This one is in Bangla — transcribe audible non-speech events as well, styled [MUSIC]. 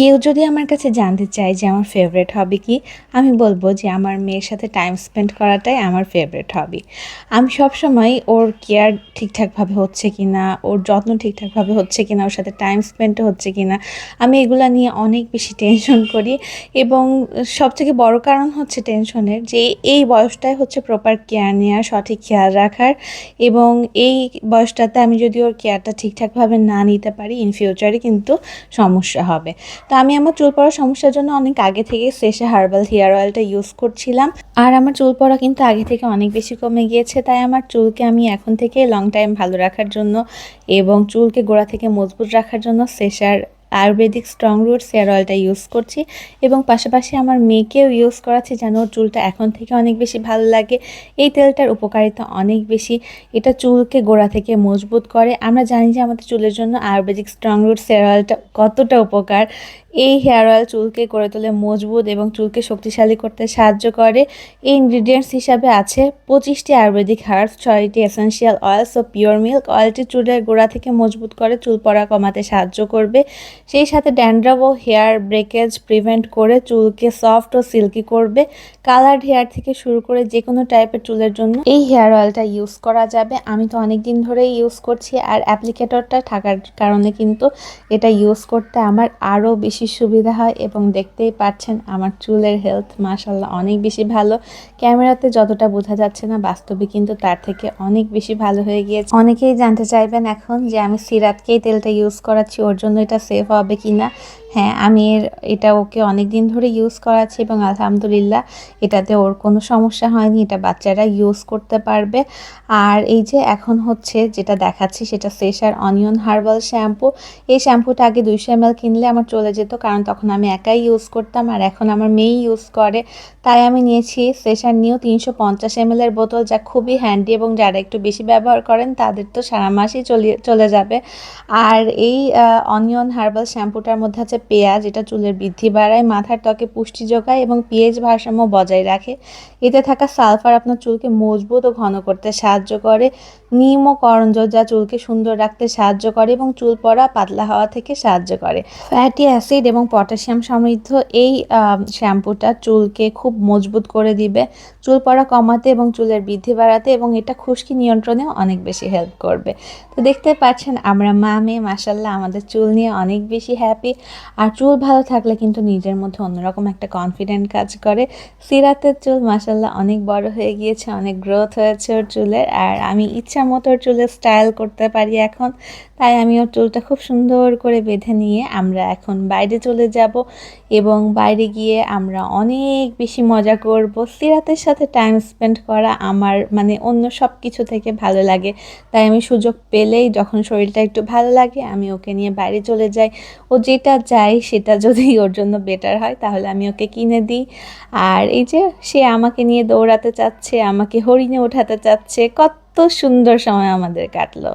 কেউ যদি আমার কাছে জানতে চায় যে আমার ফেভারেট হবি কি, আমি বলব যে আমার মেয়ের সাথে টাইম স্পেন্ড করাটাই আমার ফেভারিট হবি আমি সবসময় ওর কেয়ার ঠিকঠাকভাবে হচ্ছে কি না ওর যত্ন ঠিকঠাকভাবে হচ্ছে কি না ওর সাথে টাইম স্পেন্ড হচ্ছে কি না আমি এগুলো নিয়ে অনেক বেশি টেনশন করি। এবং সবথেকে বড় কারণ হচ্ছে টেনশনের যে এই বয়সটাই হচ্ছে প্রপার কেয়ার নেওয়া সঠিক খেয়াল রাখার এবং এই বয়সটাতে আমি যদি ওর কেয়ারটা ঠিকঠাকভাবে না নিতে পারি ইন ফিউচারে কিন্তু সমস্যা হবে। তো আমি আমার চুল পড়ার সমস্যার জন্য অনেক আগে থেকে শেষে হার্বাল হেয়ার অয়েলটা ইউজ করছিলাম। আর আমার চুল পড়া কিন্তু আগে থেকে অনেক বেশি কমে গিয়েছে, তাই আমার চুলকে আমি এখন থেকে লং টাইম ভালো রাখার জন্য এবং চুলকে গোড়া থেকে মজবুত রাখার জন্য সেশার আয়ুর্বেদিক স্ট্রং রুট হেয়ার অয়েলটা ইউজ করছি এবং পাশাপাশি আমার মেয়েকেও ইউজ করাচ্ছি যেন চুলটা এখন থেকে অনেক বেশি ভালো লাগে। এই তেলটার উপকারিতা অনেক বেশি। এটা চুলকে গোড়া থেকে মজবুত করে। আমরা জানি যে আমাদের চুলের জন্য আয়ুর্বেদিক স্ট্রং রুট হেয়ার অয়েলটা কতটা উপকার। এই হেয়ার অয়েল চুলকে করে তোলে মজবুত এবং চুলকে শক্তিশালী করতে সাহায্য করে। এই ইনগ্রিডিয়েন্টস হিসাবে আছে পঁচিশটি আয়ুর্বেদিক হার্বস ছয়টি এসেন্সিয়াল অয়েলস ও পিওর মিল্ক অয়েলটি চুলের গোড়া থেকে মজবুত করে চুল পড়া কমাতে সাহায্য করবে। সেই সাথে ড্যান্ড্রফ ও হেয়ার ব্রেকেজ প্রিভেন্ট করে চুলকে সফট ও সিল্কি করবে। কালার্ড হেয়ার থেকে শুরু করে যে কোনো টাইপের চুলের জন্য এই হেয়ার অয়েলটা ইউজ করা যাবে। আমি তো অনেক দিন ধরেই ইউজ করছি আর অ্যাপ্লিকেটরটা থাকার কারণে কিন্তু এটা ইউজ করতে আমার আরও বেশি সুবিধা হয় এবং দেখতেই পাচ্ছেন আমার চুলের হেলথ মাশাল্লাহ অনেক বেশি ভালো। ক্যামেরাতে যতটা বোঝা যাচ্ছে না, বাস্তবে কিন্তু তার থেকে অনেক বেশি ভালো হয়ে গিয়েছে। অনেকেই জানতে চাইবেন এখন যে আমি সিরাতকেই তেলটা ইউজ করাচ্ছি, ওর জন্য এটা সেফ হবে কি না হ্যাঁ আমি এর, এটা ওকে অনেক দিন ধরে ইউজ করাচ্ছি এবং আলহামদুলিল্লাহ এটাতে ওর কোনো সমস্যা হয়নি, এটা বাচ্চারা ইউজ করতে পারবে। আর এই যে এখন হচ্ছে যেটা দেখাচ্ছি সেটা সেশার অনিয়ন হার্বাল শ্যাম্পু এই শ্যাম্পুটা আগে দুইশো এম কিনলে আমার চলে যেত কারণ তখন আমি একাই ইউজ করতাম আর এখন আমার মেয়েই ইউজ করে। তাই আমি নিয়েছি সেশার নিয়েও তিনশো পঞ্চাশ এম এর বোতল যা খুবই হ্যান্ডি এবং যারা একটু বেশি ব্যবহার করেন, তাদের তো সারা মাসই চলে চলে যাবে। আর এই অনিয়ন হার্বাল শ্যাম্পুটার মধ্যে আছে পেঁয়াজ, এটা চুলের বৃদ্ধি বাড়ায়, মাথার ত্বকে পুষ্টি যোগায় এবং পিএইচ ভারসাম্য বজায় রাখে। এতে থাকা সালফার আপনার চুলকে মজবুত ও ঘন করতে সাহায্য করে, নিম ও করঞ্জ যা চুলকে সুন্দর রাখতে সাহায্য করে এবং চুল পড়া পাতলা হওয়া থেকে সাহায্য করে। ফ্যাটি অ্যাসিড এবং পটাশিয়াম সমৃদ্ধ এই শ্যাম্পুটা চুলকে খুব মজবুত করে দিবে। চুল পড়া কমাতে এবং চুলের বৃদ্ধি বাড়াতে এবং এটা খুশকি নিয়ন্ত্রণেও অনেক বেশি হেল্প করবে। তো দেখতে পাচ্ছেন আমরা মা, মেয়ে মাসাল্লাহ আমাদের চুল নিয়ে অনেক বেশি হ্যাপি আর চুল ভালো থাকলে কিন্তু নিজের মধ্যে অন্যরকম একটা কনফিডেন্ট কাজ করে। সিরাতের চুল মাসাল্লাহ অনেক বড় হয়ে গিয়েছে, অনেক গ্রোথ হয়েছে ওর চুলের। আর আমি ইচ্ছা মতো চুলের স্টাইল করতে পারি এখন। তাই আমি ওর চুলটা খুব সুন্দর করে বেঁধে নিয়ে আমরা এখন বাইরে চলে যাব এবং বাইরে গিয়ে আমরা অনেক বেশি মজা করব। সিরাতের সাথে টাইম স্পেন্ড করা আমার মানে অন্য সব কিছু থেকে ভালো লাগে। তাই আমি সুযোগ পেলেই যখন শরীরটা একটু ভালো লাগে, আমি ওকে নিয়ে বাইরে চলে যাই। ও যেটা চাই সেটা যদি [LAUGHS] ওর জন্য বেটার হয়, তাহলে আমি ওকে কিনে দিই। আর এই যে সে আমাকে নিয়ে দৌড়াতে চাচ্ছে, আমাকে হরিণে ওঠাতে চাচ্ছে, কত সুন্দর সময় আমাদের কাটলো।